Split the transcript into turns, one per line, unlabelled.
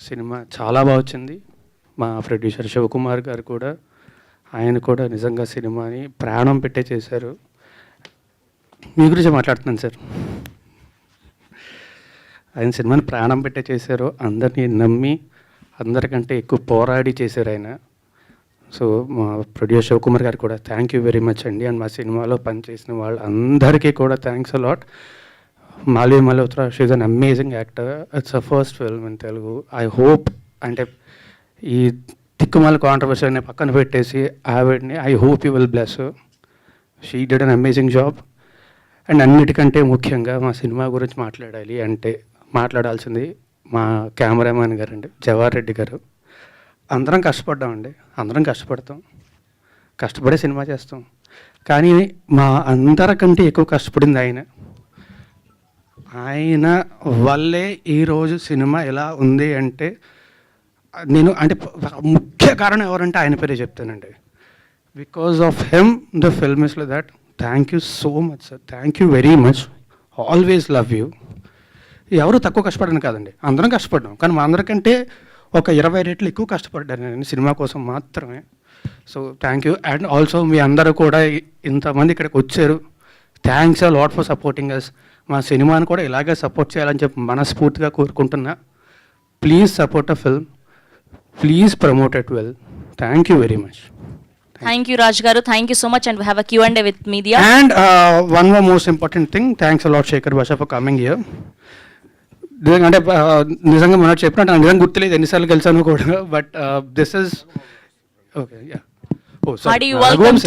Cinema చాలా బాగా వచ్చింది. మా ప్రొడ్యూసర్ శివకుమార్ గారు కూడా ఆయన కూడా నిజంగా సినిమాని ప్రాణం పెట్టే చేశారు. మీ గురించి మాట్లాడుతున్నాను సార్. ఆయన సినిమాని ప్రాణం పెట్టే చేశారు. అందరినీ నమ్మి అందరికంటే ఎక్కువ పోరాడి చేశారు ఆయన. సో మా ప్రొడ్యూసర్ శివకుమార్ గారు కూడా థ్యాంక్ యూ వెరీ మచ్ అండి అండ్ మా సినిమాలో పనిచేసిన వాళ్ళందరికీ కూడా thanks a lot Malvi Malhotra she's an amazing actor it's a first film in Telugu I hope అంటే ఈ తిక్కుమాల కాంట్రవర్సీ పక్కన పెట్టేసి ఆవిడని I hope you will bless she did an amazing job and అన్నిటికంటే ముఖ్యంగా మా సినిమా గురించి మాట్లాడాలి అంటే మాట్లాడాల్సింది మా కెమెరామ్యాన్ గారు అండి జవహర్ రెడ్డి గారు. అందరం కష్టపడ్డామండి. అందరం కష్టపడతాం. కష్టపడే సినిమా చేస్తాం. కానీ మా అందరికంటే ఎక్కువ కష్టపడింది ఆయన. ఆయన వల్లే ఈరోజు సినిమా ఎలా ఉంది అంటే నేను అంటే ముఖ్య కారణం ఎవరంటే ఆయన పేరే చెప్తానండి. Because of him the film is that thank you so much sir thank you very much always love you ఎవరు తక్కువ కష్టపడను కాదండి. అందరం కష్టపడ్డాం. కానీ మా అందరికంటే ఒక ఇరవై రెట్లు ఎక్కువ కష్టపడ్డాను నేను సినిమా కోసం మాత్రమే. So thank you and also మీ అందరూ కూడా ఇంతమంది ఇక్కడికి వచ్చారు. థ్యాంక్స్ ఆ లాట్ ఫర్ సపోర్టింగ్ అస్ మా సినిమాని కూడా ఇలాగే సపోర్ట్ చేయాలని చెప్పి మనస్ఫూర్తిగా కోరుకుంటున్నా. Please support a film please promote it well thank you very much
thank you Raj గారు thank you so much and have a Q and with media
and one more most important thing thanks a lot Shekhar Basha for coming year నిజంగా అంటే uh, నిజంగా మనం చెప్పినట్టు నాకు నిజంగా గుర్తులేదు ఎన్నిసార్లు కలిసాను కూడా. But this is okay yeah
Hearty welcome